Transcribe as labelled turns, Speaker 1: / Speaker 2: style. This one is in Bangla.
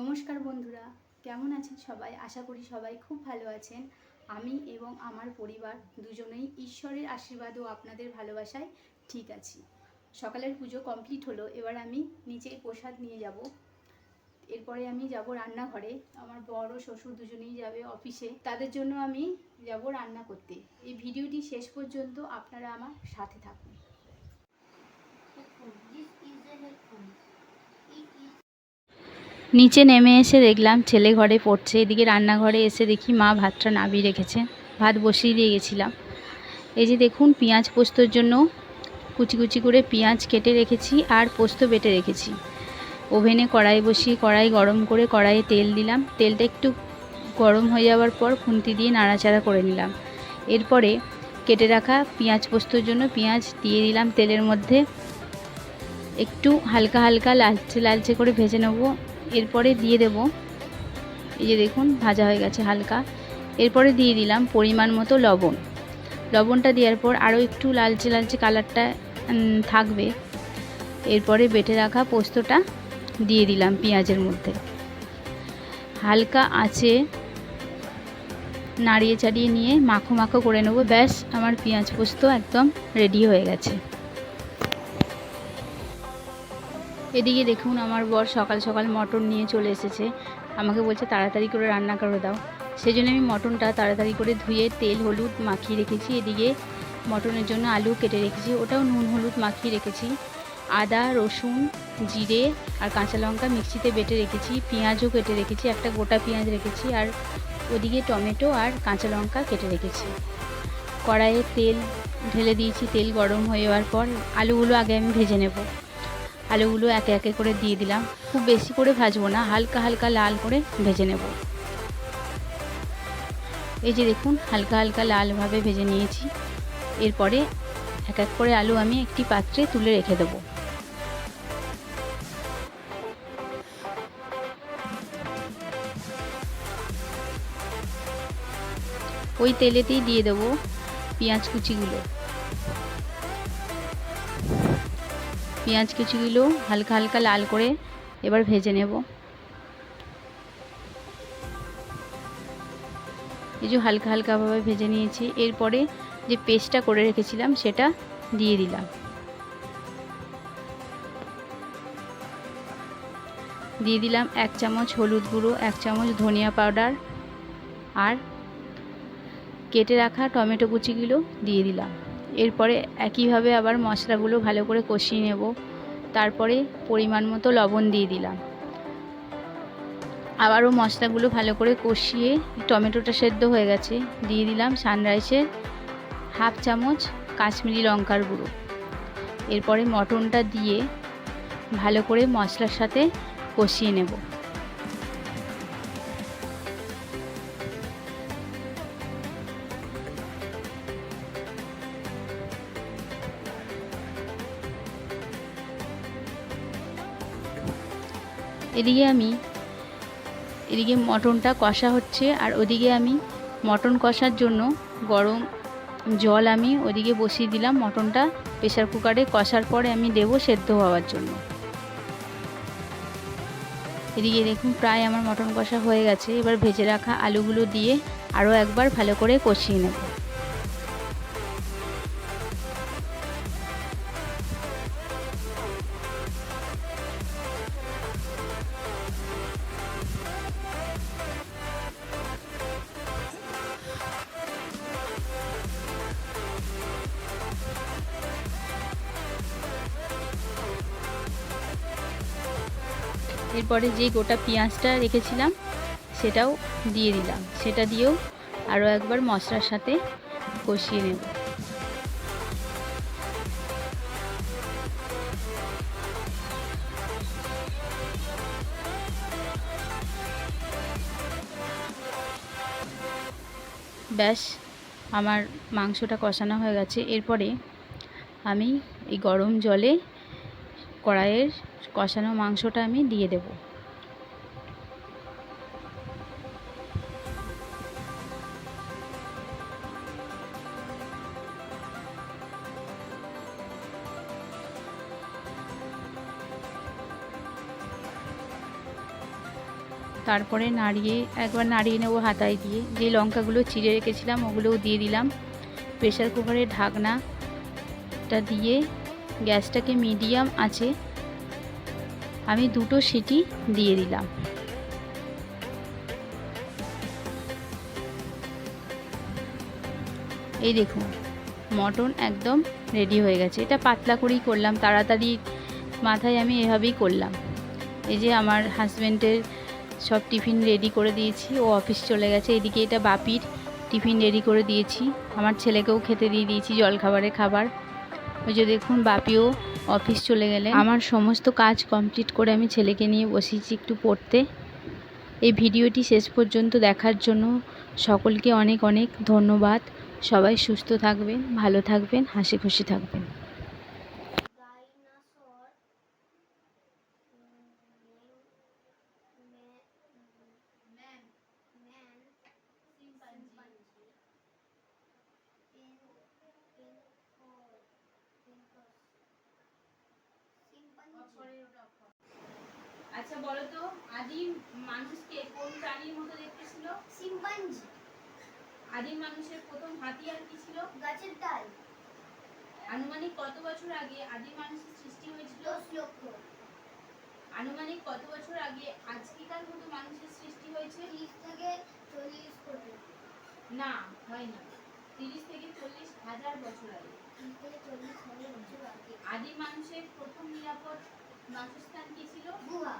Speaker 1: নমস্কার বন্ধুরা, কেমন আছেন সবাই? আশা করি সবাই খুব ভালো আছেন। আমি এবং আমার পরিবার দুজনেই ঈশ্বরের আশীর্বাদ ও আপনাদের ভালোবাসায় ঠিক আছি। সকালের পুজো কমপ্লিট হলো, এবার আমি নিচে প্রসাদ নিয়ে যাব। এরপরে আমি যাব রান্নাঘরে। আমার বড় শ্বশুর দুজনেই যাবে অফিসে। তাদের জন্য আমি যাব রান্না করতে। এই ভিডিওটি শেষ পর্যন্ত আপনারা আমার সাথে থাকুন.
Speaker 2: It is
Speaker 1: নিচে নেমে এসে দেখলাম ছেলে ঘরে পড়ছে। এদিকে রান্নাঘরে এসে দেখি মা ভাতটা নাবিয়ে রেখেছে। ভাত বসিয়ে দিয়ে গেছিলাম। এই যে দেখুন, পেঁয়াজ পোস্তর জন্য কুচি কুচি করে পেঁয়াজ কেটে রেখেছি আর পোস্ত বেটে রেখেছি। ওভেনে কড়াই বসিয়ে কড়াই গরম করে কড়াইয়ে তেল দিলাম। তেলটা একটু গরম হয়ে যাওয়ার পর খুন্তি দিয়ে নাড়াচাড়া করে নিলাম। এরপরে কেটে রাখা পেঁয়াজ পোস্তর জন্য পেঁয়াজ দিয়ে দিলাম তেলের মধ্যে। একটু হালকা হালকা লালচে লালচে করে ভেজে নেব। এরপরে দিয়ে দেব। এই যে দেখুন, ভাজা হয়ে গেছে হালকা। এরপরে দিয়ে দিলাম পরিমাণ মতো লবণ। লবণটা দেওয়ার পর আরও একটু লালচে লালচে কালারটা থাকবে। এরপরে বেটে রাখা পোস্তটা দিয়ে দিলাম পেঁয়াজের মধ্যে। হালকা আঁচে নাড়িয়ে চাড়িয়ে নিয়ে মাখো মাখো করে নেব। ব্যাস, আমার পেঁয়াজ পোস্ত একদম রেডি হয়ে গেছে। এদিকে দেখুন আমার বর সকাল সকাল মটন নিয়ে চলে এসেছে। আমাকে বলছে, তাড়াতাড়ি করে রান্না করে দাও। সেই জন্য আমি মটনটা তাড়াতাড়ি করে ধুয়ে তেল, হলুদ মাখিয়ে রেখেছি। এদিকে মটনের জন্য আলু কেটে রেখেছি। ওটাও নুন, হলুদ মাখিয়ে রেখেছি। আদা, রসুন, জিরে আর কাঁচা লঙ্কা মিক্সিতে বেটে রেখেছি। পেঁয়াজও কেটে রেখেছি। একটা গোটা পেঁয়াজ রেখেছি আর ওদিকে টমেটো আর কাঁচা লঙ্কা কেটে রেখেছি। কড়াইয়ে তেল ঢেলে দিয়েছি। তেল গরম হয়ে যাওয়ার পর আলুগুলো আগে আমি ভেজে নেব। আলুগুলো একে একে করে দিয়ে দিলাম। খুব বেশি করে ভাজবো না, হালকা হালকা লাল করে ভেজে নেব। এই যে দেখুন, হালকা হালকা লালভাবে ভেজে নিয়েছি। এরপরে এক এক করে আলু আমি একটি পাত্রে তুলে রেখে দেবো। ওই তেলেতেই দিয়ে দেবো পেঁয়াজ কুচিগুলো। পেঁয়াজ কুচিগুলো হালকা হালকা লাল করে এবার ভেজে নেব। এই যে হালকা হালকাভাবে ভেজে নিয়েছি, এরপরে যে পেস্টটা করে রেখেছিলাম সেটা দিয়ে দিলাম। দিয়ে দিলাম এক চামচ হলুদ গুঁড়ো, এক চামচ ধনিয়া পাউডার আর কেটে রাখা টমেটো কুচিগুলো দিয়ে দিলাম। এরপরে একইভাবে আবার মশলাগুলো ভালো করে কষিয়ে নেব। তারপরে পরিমাণ মতো লবণ দিয়ে দিলাম। আবারও মশলাগুলো ভালো করে কষিয়ে টমেটোটা সেদ্ধ হয়ে গেছে। দিয়ে দিলাম সানরাইসের হাফ চামচ কাশ্মীরি লঙ্কার গুঁড়ো। এরপরে মটনটা দিয়ে ভালো করে মশলার সাথে কষিয়ে নেব। এদিকে আমি, এদিকে মটনটা কষা হচ্ছে, আর ওদিকে আমি মটন কষার জন্য গরম জল আমি ওদিকে বসিয়ে দিলাম। মটনটা প্রেসার কুকারে কষার পরে আমি দেবো সেদ্ধ হওয়ার জন্য। এদিকে দেখুন প্রায় আমার মটন কষা হয়ে গেছে। এবার ভেজে রাখা আলুগুলো দিয়ে আরও একবার ভালো করে কষিয়ে নেব। এরপরে যে গোটা পেঁয়াজটা রেখেছিলাম, সেটাও দিয়ে দিলাম। সেটা দিয়েও আরও একবার মশলার সাথে কষিয়ে নেব। ব্যাস, আমার মাংসটা কষানো হয়ে গেছে। এরপরে আমি এই গরম জলে কড়াইয়ের কষানো মাংসটা আমি দিয়ে দেব। তারপরে নাড়িয়ে, একবার নাড়িয়ে নেব হাতায় দিয়ে। যে লঙ্কাগুলো চিড়ে রেখেছিলাম, ওগুলোও দিয়ে দিলাম। প্রেশার কুকারের ঢাকনাটা দিয়ে গ্যাসটাকে মিডিয়াম আছে, আমি দুটো সিটি দিয়ে দিলাম। এই দেখুন, মটন একদম রেডি হয়ে গেছে। এটা পাতলা করেই করলাম, তাড়াতাড়ি মাথায় আমি এভাবেই করলাম। এই যে আমার হাজব্যান্ডের সব টিফিন রেডি করে দিয়েছি, ও অফিস চলে গেছে। এদিকে এটা বাপির টিফিন রেডি করে দিয়েছি। আমার ছেলেকেও খেতে দিয়ে দিয়েছি জলখাবারের খাবার। ওই যে দেখুন, বাপিও অফিস চলে গেলে আমার সমস্ত কাজ কমপ্লিট করে আমি ছেলেকে নিয়ে বসেছি একটু পড়তে। এই ভিডিওটি শেষ পর্যন্ত দেখার জন্য সকলকে অনেক অনেক ধন্যবাদ। সবাই সুস্থ থাকবেন, ভালো থাকবেন, হাসি খুশি থাকবেন। আচ্ছা বলো তো আদিম মানুষকে কোন প্রাণীর মতো দেখতে ছিল?
Speaker 2: Chimpanzee.
Speaker 1: আদিম মানুষের প্রথম হাতিয়ার কি ছিল?
Speaker 2: গাছের ডাল।
Speaker 1: আনুমানিক কত বছর আগে আদিম মানুষের সৃষ্টি হয়েছিল?
Speaker 2: লক্ষ।
Speaker 1: আনুমানিক কত বছর আগে আজকেকার মতো মানুষের সৃষ্টি হয়েছে?
Speaker 2: তিরিশ থেকে চল্লিশ কোটি।
Speaker 1: না হয় না।
Speaker 2: তিরিশ থেকে চল্লিশ হাজার বছর আগে।
Speaker 1: আদিম মানুষের প্রথম নিরাপদ বাসস্থান কি ছিল?
Speaker 2: গুহা।